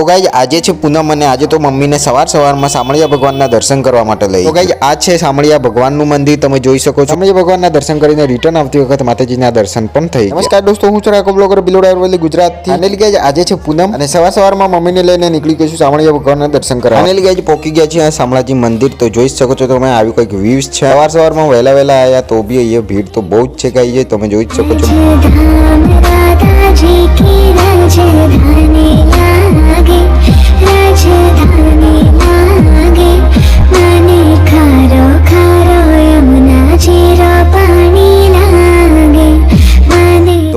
તો ગાઈ આજે છે પૂનમ અને આજે તો મમ્મીને સવાર સવારમાં સામળિયા ભગવાનના દર્શન કરવા માટે લઈ તો ગાઈ આ છે સામળિયા ભગવાનનું મંદિર તમે જોઈ શકો છો. સામળિયા ભગવાનના દર્શન કરીને રિટર્ન આવતી વખત માતાજીના દર્શન પણ થઈ. નમસ્કાર દોસ્તો હું છું રાકો બ્લોગર બિલોડા અરવલ્લી ગુજરાતથી. અને ગાઈ આજે છે પૂનમ અને સવાર સવારમાં મમ્મીને લઈને નીકળી ગઈ છું સામળિયા ભગવાનના દર્શન કરવા. અને ગાઈ પહોંચી ગયા છે આ શામળાજી મંદિર તો જોઈ શકો છો તમે આવી કંઈક વ્યૂઝ છે. સવાર સવારમાં વહેલા વહેલા આવ્યા તો બી અહીંયા ભીડ તો બહુ જ છે ગાઈ તમે જોઈ શકો છો.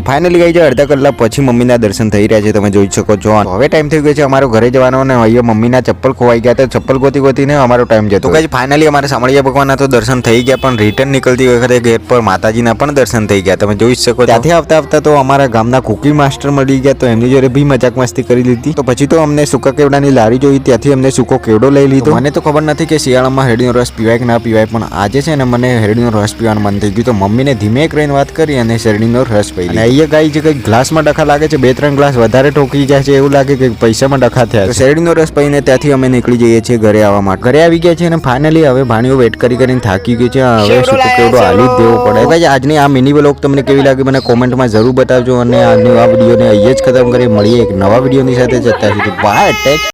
તો ફાઇનલી ગઈ છે અડધા કલાક પછી મમ્મીના દર્શન થઈ રહ્યા છે તમે જોઈ શકો છો. હવે ટાઈમ થઈ ગયો છે અમારો ઘરે જવાનો અને અહીંયા મમ્મીના ચપ્પલ ખોવાઈ ગયા તો ચપ્પલ ગોતી ગોતીને અમારો ટાઈમ જતો તો ફાઇનલી અમારે સામળિયા ભગવાનના તો દર્શન થઈ ગયા પણ રિટર્ન નીકળતી વખતે ગેટ પર માતાજીના પણ દર્શન થઈ ગયા. તમે જોઈ શકો ત્યાંથી આવતા આવતા તો અમારા ગામના કુકી માસ્ટર મળી ગયા તો એમની જોડે બી મજાક મસ્તી કરી લીધી. તો પછી તો અમને સૂકા કેવડાની લારી જોઈ ત્યાંથી અમને સૂકો કેવડો લઈ લીધો. મને તો ખબર નથી કે શિયાળામાં હેડીનો રસ પીવાય કે ના પીવાય પણ આજે છે ને મને હેડીનો રસ પીવાનું મન થઈ ગયું. તો મમ્મીને ધીમે કરીને વાત કરી અને શેરડીનો રસ પી અને કાંઈ છે કંઈક ગ્લાસમાં ડખા લાગે છે બે ત્રણ ગ્લાસ વધારે ઠોકી જાય છે એવું લાગે કે પૈસામાં ડખા થયા છે. શેરડીનો રસ પહીને ત્યાંથી અમે નીકળી જઈએ છીએ ઘરે આવવા માટે. ઘરે આવી ગયા છે અને ફાઇનલી હવે ભાણીઓ વેટ કરી કરીને થાકી ગયું છે. હવે શું કેવડો હાલી જ દેવો પડે. ભાઈ આજની આ મિની બ્લોગ તમને કેવી લાગી મને કોમેન્ટમાં જરૂર બતાવજો અને આજની આ વિડીયોને અહીંયા જ ખતમ કરી મળીએ એક નવા વિડીયોની સાથે જતા સુધી બાય ટેક